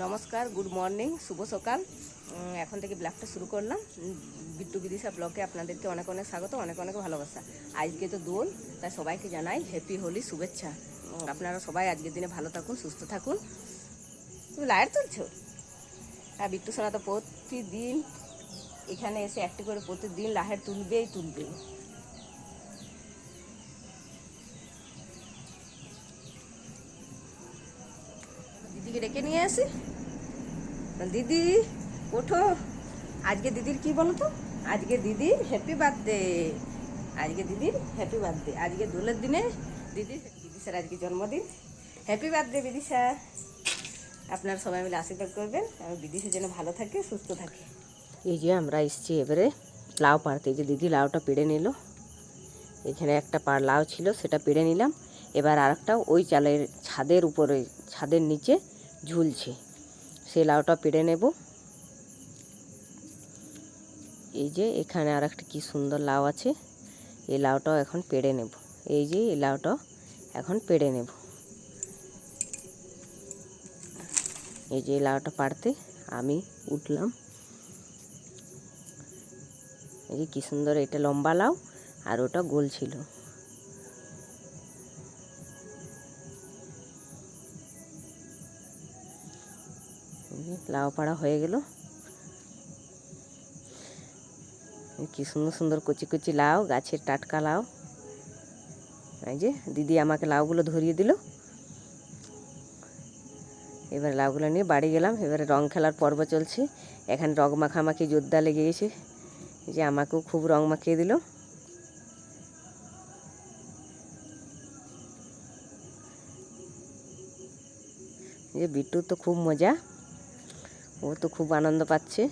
নমস্কার good morning শুভ সকাল। এখন থেকে ব্লগটা শুরু করলাম। বিট্টু বিদিশা ব্লগে আপনাদেরকে অনেক অনেক স্বাগত, অনেক অনেক ভালোবাসা। আজকে তো দোল, তাই সবাইকে জানাই হ্যাপি হোলি, শুভেচ্ছা। আপনারা সবাই আজকের দিনে ভালো থাকুন, সুস্থ থাকুন। তুমি লাইট তুলছো? হ্যাঁ বিট্টু সোনা তো প্রতিদিন এখানে এসে একটি করে প্রতিদিন লাহের তুলবেই তুলবে দিদিকে ডেকে নিয়ে আসি। দিদি, ওঠো। আজকে দিদির কি বলো তো আজকে দিদির হ্যাপি বার্থডে আজকে দিদির হ্যাপি বার্থডে আজকে দোলের দিনে দিদির বিদিশার আজকে জন্মদিন। হ্যাপি বার্থডে বিদিশা আপনারা সবাই মিলে আশীর্বাদ করবেন। আর বিদিশা যেন ভালো থাকে, সুস্থ থাকে। এই যে আমরা এসছি এবারে লাউ পাড়তে। এই যে দিদি লাউটা পেড়ে নিল। এখানে একটা পাড় লাউ ছিল, সেটা পেড়ে নিলাম। এবার আরেকটা ওই চালের ছাদের উপরে, ছাদের নিচে ঝুলছে। সেই লাউটা পেড়ে নেব। এই যে এখানে আর একটা কী সুন্দর লাউ আছে। এই লাউটাও এখন পেড়ে নেব। এই যে এই লাউটাও এখন পেড়ে নেব। এই যে লাউটা পাড়তে আমি উঠলাম। এই যে কী সুন্দর এটা লম্বা লাউ আর ওটা গোল ছিল। লাউ পাড়া হয়ে গেল। কি সুন্দর সুন্দর কচি কচি লাউ, গাছের টাটকা লাউ। এই যে দিদি আমাকে লাউগুলো ধরিয়ে দিল। এবার লাউগুলো নিয়ে বাড়ি গেলাম। এবারে রং খেলার পর্ব চলছে। এখানে রং মাখামাখি যোদ্ধা লেগে গেছে। যে আমাকেও খুব রং মাখিয়ে দিল। যে বিট্টুর তো খুব মজা। ও তো খুব আনন্দ পাচ্ছে।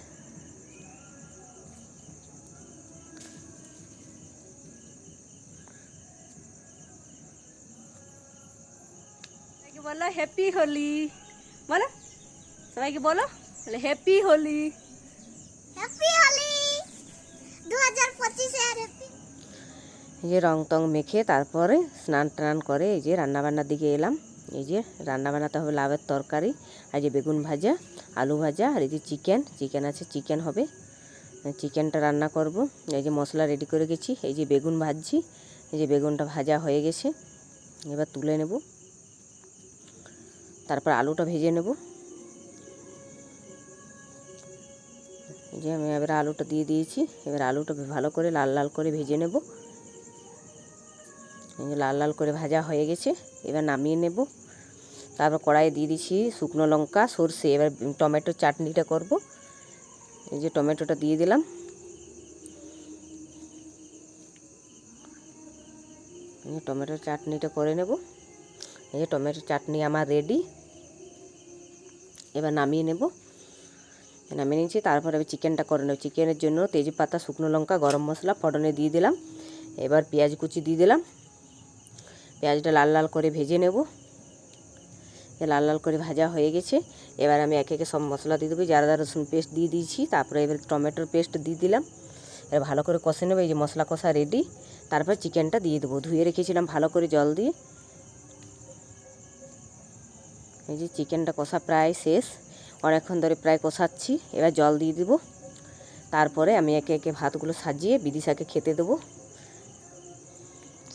বলো হ্যাপি হোলি বলো সবাইকে বলো হ্যাপি হোলি হ্যাপি হোলি দু হাজার পঁচিশে এই যে রং টং মেখে তারপরে স্নান টান করে এই যে রান্নাবান্নার দিকে এলাম। এই যে রান্না বানাতে হবে লাভের তরকারি, আর যে বেগুন ভাজা, আলু ভাজা, আর এই যে চিকেন চিকেন আছে, চিকেন হবে। চিকেনটা রান্না করব। এই যে মশলা রেডি করে গেছি, এই যে বেগুন ভাজছি, এই যে বেগুনটা ভাজা হয়ে গেছে, এবার তুলে নেব। তারপর আলুটা ভেজে নেব। যে আমি এবার আলুটা দিয়ে দিয়েছি, এবার আলুটা ভালো করে লাল লাল করে ভেজে নেব। লাল লাল করে ভাজা হয়ে গেছে, এবার নামিয়ে নেব। তারপর কড়াইয়ে দিয়ে দিচ্ছি শুকনো লঙ্কা, সর্ষে, এবার টমেটো চাটনিটা করব। এই যে টমেটোটা দিয়ে দিলাম। টমেটোর চাটনিটা করে নেব। এই যে টমেটো চাটনি আমার রেডি। এবার নামিয়ে নেব। নামিয়ে নিয়েছি, তারপরে আমি চিকেনটা করে নেব। চিকেনের জন্য তেজপাতা, শুকনো লঙ্কা, গরম মশলা, ফোড়নে দিয়ে দিলাম। এবার পেঁয়াজ কুচি দিয়ে দিলাম। পেঁয়াজটা লাল লাল করে ভেজে নেব। লাল লাল করে ভাজা হয়ে গেছে। এবার আমি একে একে সব মশলা দিয়ে দেবো। জাদা রসুন পেস্ট দিয়ে দিয়েছি, তারপরে এবার টমেটোর পেস্ট দিয়ে দিলাম। এবার ভালো করে কষে নেব। এই যে মশলা কষা রেডি তারপর চিকেনটা দিয়ে দেবো। ধুয়ে রেখেছিলাম ভালো করে জল দিয়ে। এই যে চিকেনটা কষা প্রায় শেষ। অনেকক্ষণ ধরে প্রায় কষাচ্ছি। এবার জল দিয়ে দেবো। তারপরে আমি একে একে ভাতগুলো সাজিয়ে বিদিশাকে খেতে দেবো।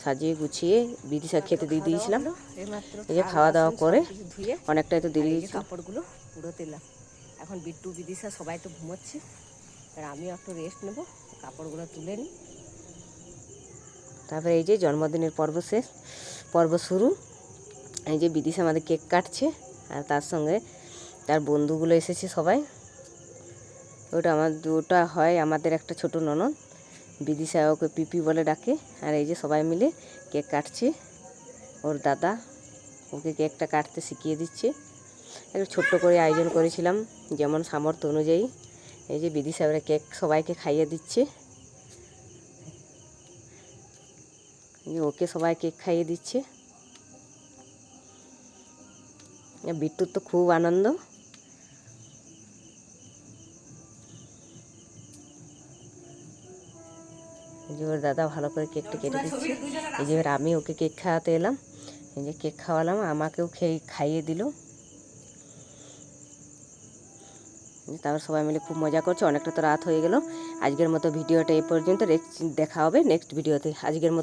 সাজিয়ে গুছিয়ে বিদিশা খেতে দিয়ে দিয়েছিলাম। এই যে খাওয়া দাওয়া করে অনেকটাই তো দেরি দিয়েছি কাপড়গুলো পুরো দিলাম এখন বিট্টু বিদিশা সবাই তো ঘুমোচ্ছে। আর আমিও একটু রেস্ট নেব কাপড়গুলো তুলে নিই। তারপরে এই যে জন্মদিনের পর্ব শেষ পর্ব শুরু। এই যে বিদিশা আমাদের কেক কাটছে আর তার সঙ্গে তার বন্ধুগুলো এসেছে সবাই। ওটা আমার ওটা হয় আমাদের একটা ছোট ননদ। বিদিশা ওকে পিপি বলে ডাকে। আর এই যে সবাই মিলে কেক কাটছে। ওর দাদা ওকে কেকটা কাটতে শিখিয়ে দিচ্ছে। একটু ছোট্ট করে আয়োজন করেছিলাম, যেমন সামর্থ্য অনুযায়ী। এই যে বিদি সাহেবরা কেক সবাইকে খাইয়ে দিচ্ছে। ওকে সবাই কেক খাইয়ে দিচ্ছে। বিট্টুর তো খুব আনন্দ। যে ওর দাদা ভালো করে কেকটা কেটে দিচ্ছে। এই যে এবার আমি ওকে কেক খাওয়াতে এলাম। এই যে কেক খাওয়ালাম আমাকেও খেয়ে খাইয়ে দিল। তারপর সবাই মিলে খুব মজা করছে অনেকটা তো রাত হয়ে গেল। আজকের মতো ভিডিওটা এই পর্যন্ত দেখা হবে নেক্সট ভিডিওতে। আজকের মতো